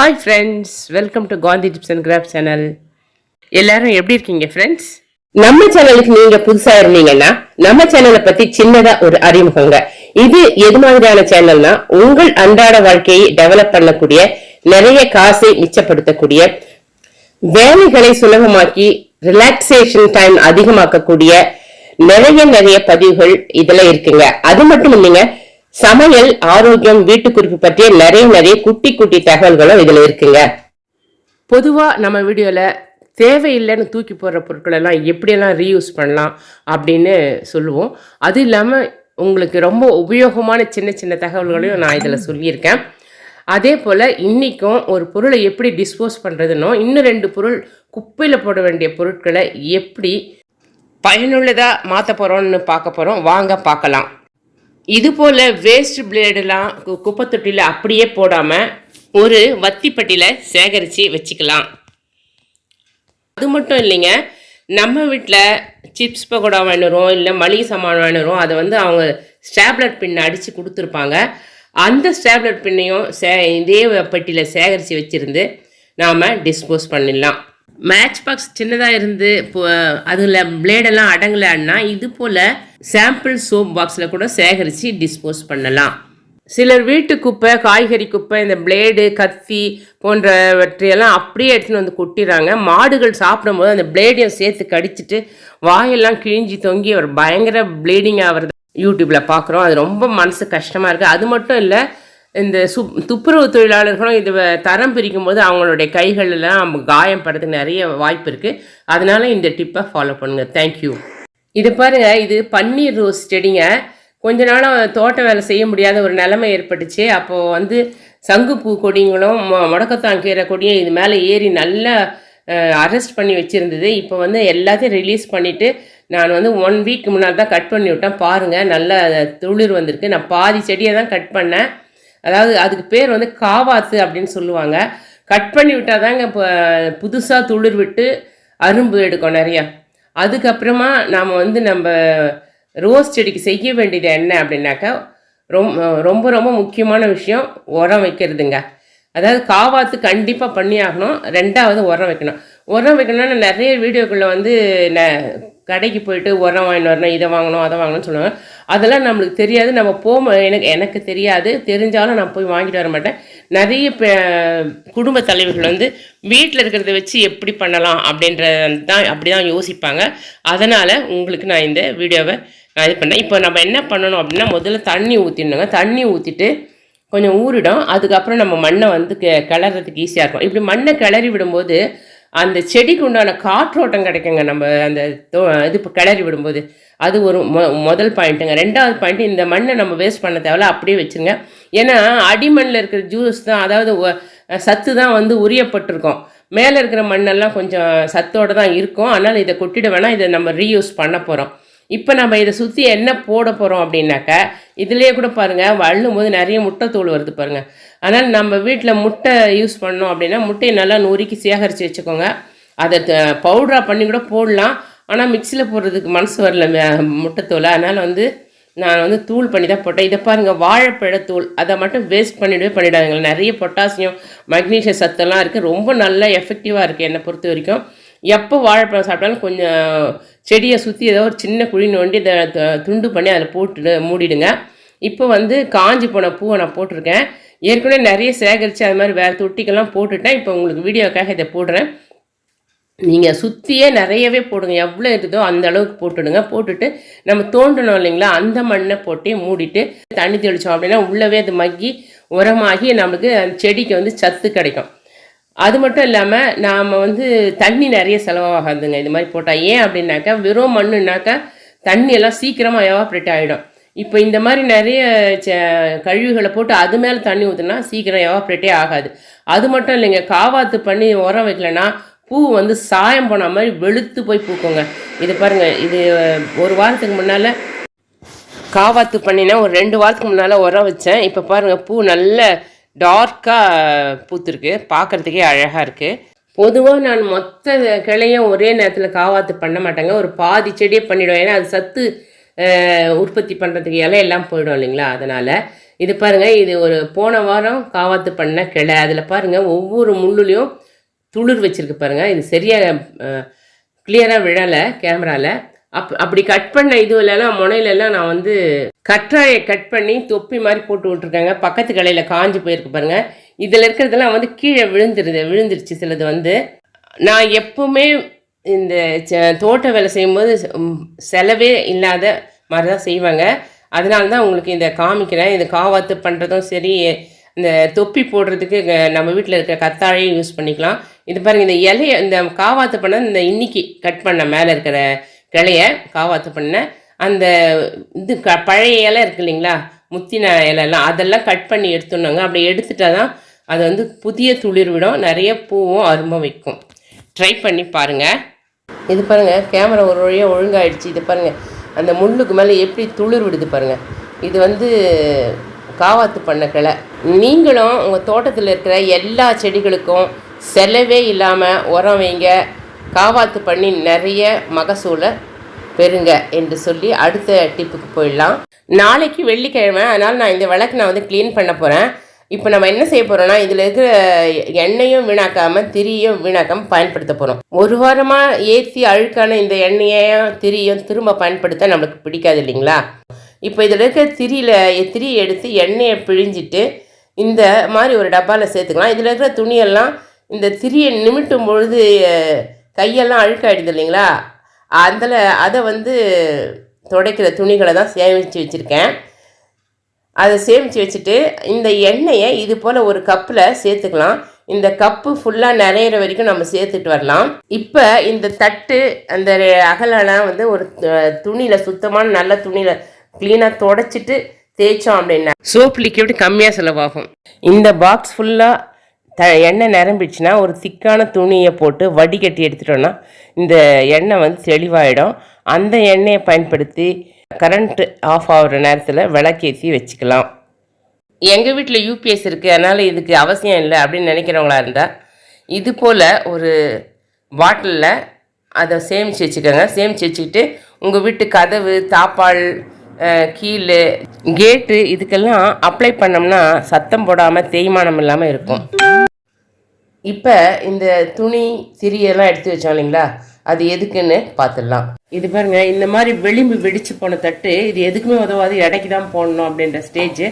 Hi friends welcome to Kanthi tips and craft channel எல்லாரும் எப்படி இருக்கீங்க ஃப்ரெண்ட்ஸ் நம்ம சேனலுக்கு நீங்க புதுசா இருந்தீங்கன்னா நம்ம சேனலை பத்தி சின்னதா ஒரு அறிமுகங்க. இது எது மாதிரியான சேனல்னா உங்கள் அன்றாட வாழ்க்கையை டெவலப் பண்ணக்கூடிய நிறைய காசை மிச்சப்படுத்தக்கூடிய வேலைகளை சுலபமாக்கி ரிலாக்ஸேஷன் டைம் அதிகமாக்கக்கூடிய நிறைய நிறைய பதிவுகள் இதெல்லாம் இருக்குங்க. அது மட்டும் இல்லைங்க சமையல் ஆரோக்கியம் வீட்டு குறிப்பு பற்றிய நிறைய நிறைய குட்டி குட்டி தகவல்களும் இதுல இருக்குங்க. பொதுவா நம்ம வீடியோல தேவையில்லைன்னு தூக்கி போடுற பொருட்களெல்லாம் எப்படியெல்லாம் ரீயூஸ் பண்ணலாம் அப்படின்னு சொல்லுவோம். அது இல்லாமல் உங்களுக்கு ரொம்ப உபயோகமான சின்ன சின்ன தகவல்களையும் நான் இதில் சொல்லியிருக்கேன். அதே போல் இன்றைக்கும் ஒரு பொருளை எப்படி டிஸ்போஸ் பண்ணுறதுனோ இன்னும் ரெண்டு பொருள் குப்பையில் போட வேண்டிய பொருட்களை எப்படி பயனுள்ளதாக மாற்ற போகிறோம்னு பார்க்க போகிறோம் வாங்க பார்க்கலாம். இது போல் வேஸ்ட் பிளேடெல்லாம் குப்பை தொட்டியில் அப்படியே போடாமல் ஒரு வத்திப்பட்டியில் சேகரித்து வச்சுக்கலாம். அது மட்டும் இல்லைங்க நம்ம வீட்டில் சிப்ஸ் பகோடா வேணுறோம் இல்லை மளிகை சாமான் வேணுறோம் அதை வந்து அவங்க ஸ்டாப்லெட் பின் அடித்து கொடுத்துருப்பாங்க. அந்த ஸ்டாப்லெட் பின்னையும் சே இதே பெட்டியில் சேகரித்து வச்சுருந்து நாம் டிஸ்போஸ் பண்ணிடலாம். மேட்ச் பாக்ஸ் சின்னதாக இருந்து இப்போ அதில் பிளேடெல்லாம் அடங்கலைன்னா இது போல் சாம்பிள் சோப் பாக்ஸில் கூட சேகரித்து டிஸ்போஸ் பண்ணலாம். சிலர் வீட்டு குப்பை காய்கறி குப்பை இந்த பிளேடு கத்தி போன்றவற்றையெல்லாம் அப்படியே எடுத்துன்னு வந்து கொட்டிடுறாங்க. மாடுகள் சாப்பிடும்போது அந்த பிளேடையும் சேர்த்து கடிச்சிட்டு வாயெல்லாம் கிழிஞ்சி தொங்கி ஒரு பயங்கர ப்ளீடிங் ஆகிறது யூடியூப்பில் பார்க்குறோம் அது ரொம்ப மனசு கஷ்டமாக இருக்குது அது மட்டும் இல்லை இந்த சு துப்புரவு தொழிலாளர்களும் இது தரம் பிரிக்கும் போது அவங்களுடைய கைகளெல்லாம் காயம் படுறதுக்கு நிறைய வாய்ப்பு இருக்குது அதனால இந்த டிப்பை ஃபாலோ பண்ணுங்கள் தேங்க்யூ இது பாருங்கள் இது பன்னீர் ரோஸ் செடிங்க. கொஞ்ச நாளாக தோட்ட வேலை செய்ய முடியாத ஒரு நிலைமை ஏற்பட்டுச்சு. அப்போது வந்து சங்குப்பூ கொடிங்களும் மொ- முடக்கத்தான் கீரை கொடியும் இது மேலே ஏறி நல்லா அரெஸ்ட் பண்ணி வச்சுருந்தது. இப்போ வந்து எல்லாத்தையும் ரிலீஸ் பண்ணிவிட்டு நான் வந்து ஒன் வீக் முன்னாடி தான் கட் பண்ணி விட்டேன். பாருங்கள் நல்ல துளிர் வந்திருக்கு. நான் பாதி செடியை தான் கட் பண்ணேன். அதாவது அதுக்கு பேர் வந்து காவாத்து அப்படின்னு சொல்லுவாங்க. கட் பண்ணி விட்டால் தாங்க இப்போ புதுசாக துளிர் விட்டு அரும்பு எடுக்கும் நிறையா. அதுக்கப்புறமா நாம் வந்து நம்ம ரோஸ் செடிக்கு செய்ய வேண்டியது என்ன அப்படின்னாக்கா ரொம்ப ரொம்ப ரொம்ப முக்கியமான விஷயம் உரம் வைக்கிறதுங்க. அதாவது காவாத்து கண்டிப்பாக பண்ணி ஆகணும். ரெண்டாவது உரம் வைக்கணும். உரம் வைக்கணும்னா நிறைய வீடியோக்குள்ளே வந்து ந கடைக்கு போயிட்டு உரம் வாங்கிட்டு வரணும் இதை வாங்கணும் அதை வாங்கணும்னு சொல்லுவாங்க. அதெல்லாம் நம்மளுக்கு தெரியாது. நம்ம போக எனக்கு எனக்கு தெரியாது. தெரிஞ்சாலும் நான் போய் வாங்கிட்டு வர மாட்டேன். நிறைய குடும்ப தலைவர்கள் வந்து வீட்டில் இருக்கிறத வச்சு எப்படி பண்ணலாம் அப்படின்ற தான் அப்படி தான் யோசிப்பாங்க. அதனால் உங்களுக்கு நான் இந்த வீடியோவை நான் இது பண்ணேன். இப்போ நம்ம என்ன பண்ணணும் அப்படின்னா முதல்ல தண்ணி ஊற்றிடணுங்க தண்ணி ஊற்றிட்டு கொஞ்சம் ஊறிடும். அதுக்கப்புறம் நம்ம மண்ணை வந்து கெ- கிளறதுக்கு ஈஸியாக இருக்கும். இப்படி மண்ணை கிளறி விடும்போது அந்த செடிக்கு உண்டான காற்றோட்டம் கிடைக்குங்க. நம்ம அந்த தோ- இது இப்போ கிளறி விடும்போது அது ஒரு மொ முதல் பாயிண்ட்டுங்க. ரெண்டாவது பாயிண்ட் இந்த மண்ணை நம்ம வேஸ்ட் பண்ண தேவையில்ல அப்படியே வச்சுருங்க. ஏன்னா அடிமண்ணில் இருக்கிற ஜூஸ் தான் அதாவது சத்து தான் வந்து உரியப்பட்டிருக்கும். மேலே இருக்கிற மண்ணெல்லாம் கொஞ்சம் சத்தோடு தான் இருக்கும். அதனால் இதை கொட்டிட வேணாம். இதை நம்ம ரீயூஸ் பண்ண போகிறோம் இப்போ நம்ம இதை சுற்றி என்ன போட போகிறோம் அப்படின்னாக்கா இதுலேயே கூட பாருங்கள் வள்ளும் போது நிறைய முட்டைத்தூள் வருது பாருங்கள் அதனால் நம்ம வீட்டில் முட்டை யூஸ் பண்ணோம் அப்படின்னா முட்டையை நல்லா நொறுக்கி சேகரித்து வச்சுக்கோங்க. அதை பவுடராக பண்ணி கூட போடலாம். ஆனால் மிக்சியில் போடுறதுக்கு மனசு வரல முட்டைத்தூள். அதனால் வந்து நான் வந்து தூள் பண்ணி தான் போட்டேன். இதை பாருங்கள் வாழைப்பழத்தூள் அதை மட்டும் வேஸ்ட் பண்ணிடவே பண்ணிடாதுங்க. நிறைய பொட்டாசியம் மக்னீஷியம் சத்தெல்லாம் இருக்குது ரொம்ப நல்லா எஃபெக்டிவாக இருக்குது என்னை பொறுத்த வரைக்கும். எப்போ வாழைப்பழம் சாப்பிட்டாலும் கொஞ்சம் செடியை சுற்றி ஏதோ ஒரு சின்ன குழி நோண்டி இதை துண்டு பண்ணி அதில் போட்டு மூடிடுங்க. இப்போ வந்து காஞ்சி போன பூவை நான் போட்டிருக்கேன். ஏற்கனவே நிறைய சேகரித்து அது மாதிரி வேறு தொட்டிக்கெல்லாம் போட்டுட்டேன். இப்போ உங்களுக்கு வீடியோக்காக இதை போடுறேன். நீங்கள் சுற்றியே நிறையவே போடுங்க. எவ்வளோ இருக்குதோ அந்த அளவுக்கு போட்டுடுங்க. போட்டுட்டு நம்ம தோண்டணும் இல்லைங்களா? அந்த மண்ணை போட்டு மூடிட்டு தண்ணி தெளித்தோம் அப்படின்னா உள்ளவே அது மக்கி உரமாகி நம்மளுக்கு அந்த செடிக்கு வந்து சத்து கிடைக்கும். அது மட்டும் இல்லாமல் நாம் வந்து தண்ணி நிறைய செலவாகாதுங்க. இது மாதிரி போட்டால் ஏன் அப்படின்னாக்கா வெறும் மண்ணுனாக்கா தண்ணி எல்லாம் சீக்கிரமாக எவாப்ரேட் ஆகிடும் இப்போ இந்த மாதிரி நிறைய ச- கழிவுகளை போட்டு அது மேலே தண்ணி ஊற்றுனா சீக்கிரம் எவாப்ரேட்டே ஆகாது. அது மட்டும் இல்லைங்க காவாத்து பண்ணி உரம் வைக்கலன்னா பூ வந்து சாயம் போன மாதிரி வெளுத்து போய் பூக்குங்க. இது பாருங்கள் இது ஒரு வாரத்துக்கு முன்னால் காவாத்து பண்ணினா ஒரு ரெண்டு வாரத்துக்கு முன்னால் உரம் வச்சேன். இப்போ பாருங்கள் பூ நல்ல டார்க்காக பூத்துருக்கு. பார்க்குறதுக்கே அழகாக இருக்குது பொதுவாக நான் மொத்த கிளையும் ஒரே நேரத்தில் காவாத்து பண்ண மாட்டேங்க. ஒரு பாதி செடியே பண்ணிவிடுவேன் ஏன்னா அது சத்து உற்பத்தி பண்ணுறதுக்கு இலையெல்லாம் போயிடும் இல்லைங்களா? அதனால் இது பாருங்கள் இது ஒரு போன வாரம் காவாத்து பண்ண கிளை. அதில் பாருங்கள் ஒவ்வொரு முள்ளுலேயும் துளிர் வச்சுருக்கு பாருங்கள் இது சரியாக கிளியராக விழலை கேமராவில் அப் அப்படி கட் பண்ண இதுலலாம் முனையிலலாம் நான் வந்து கற்றாழையை கட் பண்ணி தொப்பி மாதிரி போட்டு விட்ருக்காங்க பக்கத்து கடையில் காஞ்சி போயிருக்கு பாருங்க. இதில் இருக்கிறதெல்லாம் வந்து கீழே விழுந்துருது விழுந்துருச்சு சிலது வந்து. நான் எப்பவுமே இந்த ச- தோட்ட வேலை செய்யும்போது செலவே இல்லாத மாதிரி தான் செய்வாங்க. அதனால தான் உங்களுக்கு இதை காமிக்கிறேன். இது காவாத்து பண்ணுறதும் சரி இந்த தொப்பி போடுறதுக்கு நம்ம வீட்டில் இருக்கிற கத்தாழையும் யூஸ் பண்ணிக்கலாம். இது பாருங்கள் இந்த இலைய இந்த காவாத்து பண்ண இந்த இன்னைக்கு கட் பண்ண மேலே இருக்கிற கிளைய காவாத்து பண்ண அந்த இது க பழைய இலை இருக்கு இல்லைங்களா? முத்தின இலைலாம் அதெல்லாம் கட் பண்ணி எடுத்துடணுங்க. அப்படி எடுத்துட்டா தான் அது வந்து புதிய துளிர் விடும். நிறைய பூவும் அரும்ப வைக்கும். ட்ரை பண்ணி பாருங்கள் இது பாருங்கள் கேமரா ஒரு வழியாக ஒழுங்காயிடுச்சு. இது பாருங்கள் அந்த முள்ளுக்கு மேலே எப்படி துளிர் விடுது பாருங்கள் இது வந்து காவாத்து பண்ண கிளை. நீங்களும் உங்கள் தோட்டத்தில் இருக்கிற எல்லா செடிகளுக்கும் செலவே இல்லாமல் உரம் வைங்க. காவாத்து பண்ணி நிறைய மகசூலை பெறுங்க என்று சொல்லி அடுத்த டிப்புக்கு போயிடலாம். நாளைக்கு வெள்ளிக்கிழமை அதனால் நான் இந்த விளக்கு நான் வந்து க்ளீன் பண்ண போகிறேன் இப்போ நம்ம என்ன செய்ய போகிறோம்னா இதில் இருக்கிற எண்ணெயும் வீணாக்காமல் திரியும் வீணாக்காமல் பயன்படுத்த போகிறோம் ஒரு வாரமாக ஏற்றி அழுக்கான இந்த எண்ணெயையும் திரியும் திரும்ப பயன்படுத்த நம்மளுக்கு பிடிக்காது இல்லைங்களா? இப்போ இதில் இருக்கிற திரியில் திரியை எடுத்து எண்ணெயை பிழிஞ்சிட்டு இந்த மாதிரி ஒரு டப்பாவில் சேர்த்துக்கலாம். இதில் இருக்கிற துணியெல்லாம் இந்த திரியை நிமிட்டும் பொழுது கையெல்லாம் அழுக்காயிடுது இல்லைங்களா? அதில் அதை வந்து துடைக்கிற துணிகளை தான் சேமித்து வச்சுருக்கேன். அதை சேமித்து வச்சுட்டு இந்த எண்ணெயை இது போல் ஒரு கப்பில் சேர்த்துக்கலாம். இந்த கப்பு ஃபுல்லாக நிறையிற வரைக்கும் நம்ம சேர்த்துட்டு வரலாம். இப்போ இந்த தட்டு அந்த அகலெல்லாம் வந்து ஒரு துணியில் சுத்தமான நல்ல துணியில் க்ளீனாக தொடச்சிட்டு தேய்ச்சோம் அப்படின்னா சோப் லிக்விட் கம்மியாக செலவாகும்? இந்த பாக்ஸ் ஃபுல்லாக த எண்ணெய் நிரம்பிடுச்சுன்னா ஒரு திக்கான துணியை போட்டு வடிகட்டி எடுத்துட்டோன்னா இந்த எண்ணெய் வந்து தெளிவாயிடும். அந்த எண்ணெயை பயன்படுத்தி கரண்ட் ஆஃப் ஆகிற நேரத்தில் விளக்கேற்றி வச்சுக்கலாம். எங்கள் வீட்டில் யூபிஎஸ் இருக்குது அதனால் இதுக்கு அவசியம் இல்லை அப்படின்னு நினைக்கிறவங்களா இருந்தால் இது போல் ஒரு பாட்டிலில் அதை சேமித்து வச்சுக்கோங்க. சேமித்து வச்சுக்கிட்டு உங்கள் வீட்டு கதவு தாப்பால் கீழ் கேட்டு இதுக்கெல்லாம் அப்ளை பண்ணோம்னா சத்தம் போடாமல் தேய்மானம் இல்லாமல் இருக்கும். இப்போ இந்த துணி திரியெல்லாம் எடுத்து வச்சோம் இல்லைங்களா? அது எதுக்குன்னு பார்த்துடலாம் இது பாருங்க இந்த மாதிரி வெளிம்பு வெடிச்சு போன தட்டு இது எதுக்குமே உதவாது இடைக்கு தான் போடணும் அப்படின்ற ஸ்டேஜ்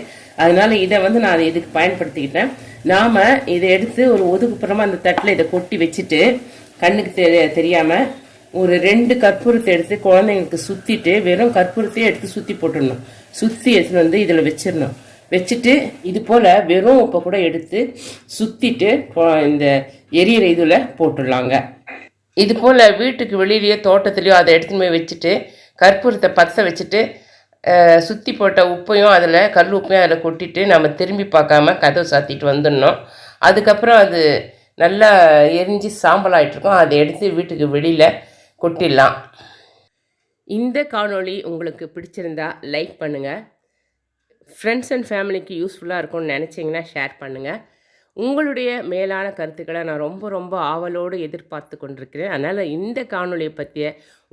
அதனால இதை வந்து நான் இதுக்கு பயன்படுத்திக்கிட்டேன். நாம இதை எடுத்து ஒரு ஒதுக்குப்புறமா அந்த தட்டில் இதை கொட்டி வச்சுட்டு கண்ணுக்கு தெ தெரியாம ஒரு ரெண்டு கற்பூரத்தை எடுத்து குழந்தைங்களுக்கு சுற்றிட்டு வெறும் கற்பூரத்தையே எடுத்து சுற்றி போட்டுடணும். சுற்றி எடுத்துட்டு வந்து இதில் வச்சிடணும். வச்சுட்டு இது போல் வெறும் உப்பை கூட எடுத்து சுற்றிட்டு இந்த எரியிற இதில் போட்டுடலாங்க. இது போல் வீட்டுக்கு வெளியிலேயோ தோட்டத்துலேயோ அதை எடுத்துன்னு போய் வச்சுட்டு கற்பூரத்தை பற்ற வச்சுட்டு சுற்றி போட்ட உப்பையும் அதில் கல் உப்பையும் அதில் கொட்டிட்டு நம்ம திரும்பி பார்க்காம கதவு சாத்திட்டு வந்துடணும். அதுக்கப்புறம் அது நல்லா எரிஞ்சு சாம்பல் ஆயிட்டிருக்கும் அதை எடுத்து வீட்டுக்கு வெளியில் கொட்டிடலாம். இந்த காணொளி உங்களுக்கு பிடிச்சிருந்தா லைக் பண்ணுங்கள் ஃப்ரெண்ட்ஸ் அண்ட் ஃபேமிலிக்கு யூஸ்ஃபுல்லாக இருக்கும்னு நினச்சிங்கன்னா ஷேர் பண்ணுங்கள் உங்களுடைய மேலான கருத்துக்களை நான் ரொம்ப ரொம்ப ஆவலோடு எதிர்பார்த்து கொண்டிருக்கிறேன். அதனால் இந்த காணொளியை பற்றிய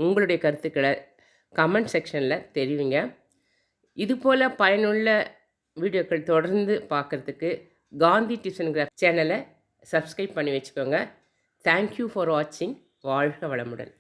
உங்களுடைய கருத்துக்களை கமெண்ட் செக்ஷனில் தெரிவிங்க. இதுபோல் பயனுள்ள வீடியோக்கள் தொடர்ந்து பார்க்குறதுக்கு காந்தி டியூஷன் சேனலை சப்ஸ்கிரைப் பண்ணி வச்சுக்கோங்க. தேங்க்யூ ஃபார் வாட்சிங் வாழ்க வளமுடன்.